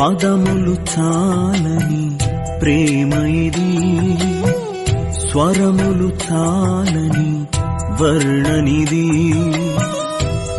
పదములు చాలని ప్రేమ ఇది. స్వరములు చాలని వర్ణనిది.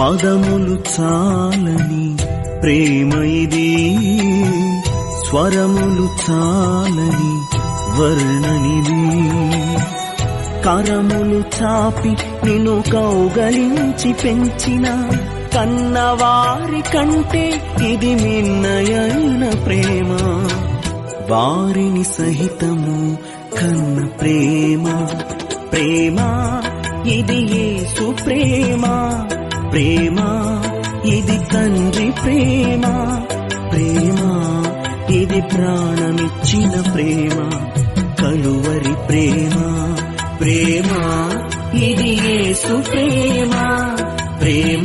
పదములు చాలని ప్రేమ ఇది. స్వరములు చాలని వర్ణనిది. కరములు చాపి నిన్ను కౌగలించి పెంచిన కన్నవారి కంటే ఇది మిన్నయైన ప్రేమ. వారిని సహితము కన్న ప్రేమ. ప్రేమ ఇది యేసు ప్రేమ. ప్రేమ ఇది తండ్రి ప్రేమ. ప్రేమ ఇది ప్రాణమిచ్చిన ప్రేమ. కలువరి ప్రేమ. ప్రేమ ఇది యేసు ప్రేమ. ప్రేమ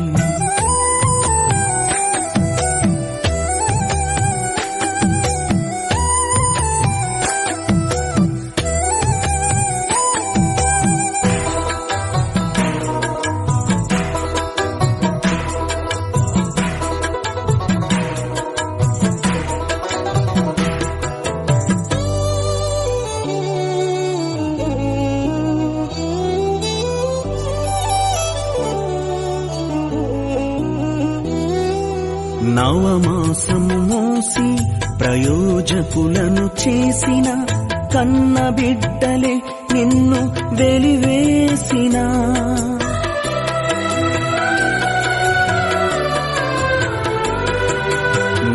నవమాసము మోసి ప్రయోజకులను చేసిన కన్న బిడ్డలే నిన్ను వెలివేసిన.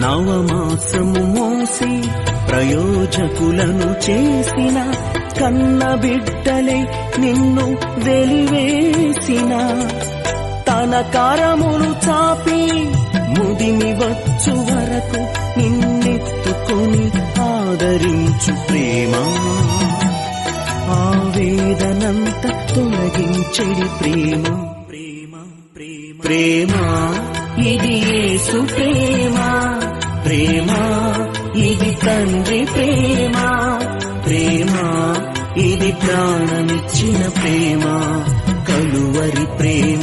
నవమాసము మోసి ప్రయోజకులను చేసిన కన్న బిడ్డలే నిన్ను వెలివేసిన. తన కారములు చాపి ముదిమి వచ్చు వరకు నిన్నెత్తుకొని ఆదరించు ప్రేమ. ఆవేదనంత తొలగించడి ప్రేమ. ప్రేమ ప్రేమ. ప్రేమ. ఇది యేసు ప్రేమ. ప్రేమ. ఇది తండ్రి ప్రేమ. ప్రేమ. ఇది ప్రాణమిచ్చిన ప్రేమ. కలువరి ప్రేమ.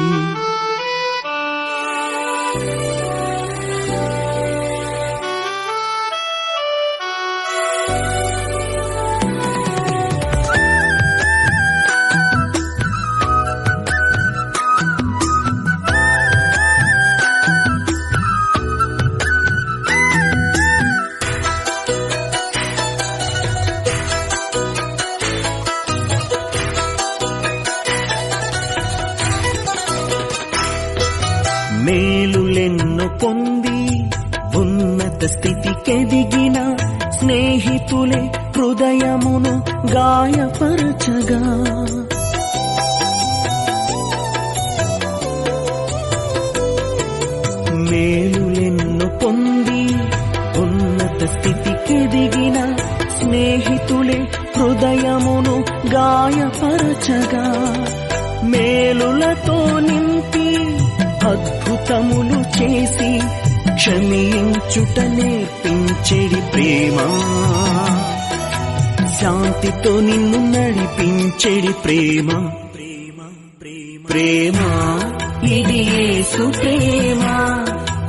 మేలులెన్ను పొంది ఉన్నత స్థితికెదిగిన స్నేహితులే హృదయమును గాయపరచగా. మేలులెన్ను పొంది ఉన్నత స్థితికెదిగిన స్నేహితులే హృదయమును గాయపరచగా. మేలులతో నిన్న అద్భుతములు చేసి క్షమించుట నేర్పించెడి ప్రేమ. శాంతితో నిన్ను నడిపించెడి ప్రేమ. ప్రేమ ప్రేమ. ప్రేమ ఇది యేసు ప్రేమ.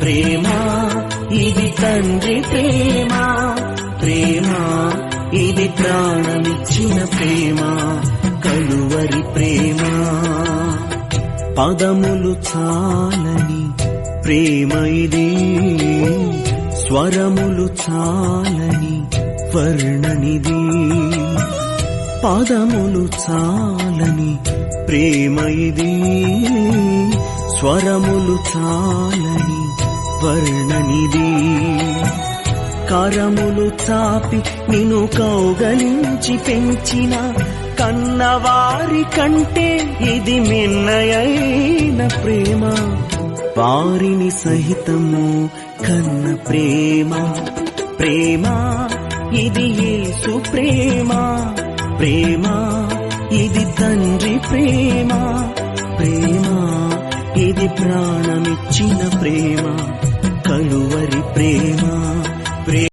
ప్రేమ ఇది తండ్రి ప్రేమ. ప్రేమ ఇది ప్రాణమిచ్చిన ప్రేమ. కలువరి ప్రేమ. పదములు చాలని ప్రేమ ఇది స్వరములు చాలని వర్ణనిది. పదములు చాలని ప్రేమ ఇది స్వరములు చాలని వర్ణనిది. కరములు చాపి నిను కౌగలించి పెంచిన కన్నవారి కంటే ఇది మిన్నయైన ప్రేమ. వారిని సహితము కన్న ప్రేమ. ప్రేమ ఇది యేసు ప్రేమ. ప్రేమ ఇది తండ్రి ప్రేమ. ప్రేమ ఇది ప్రాణమిచ్చిన ప్రేమ. కలువరి ప్రేమ.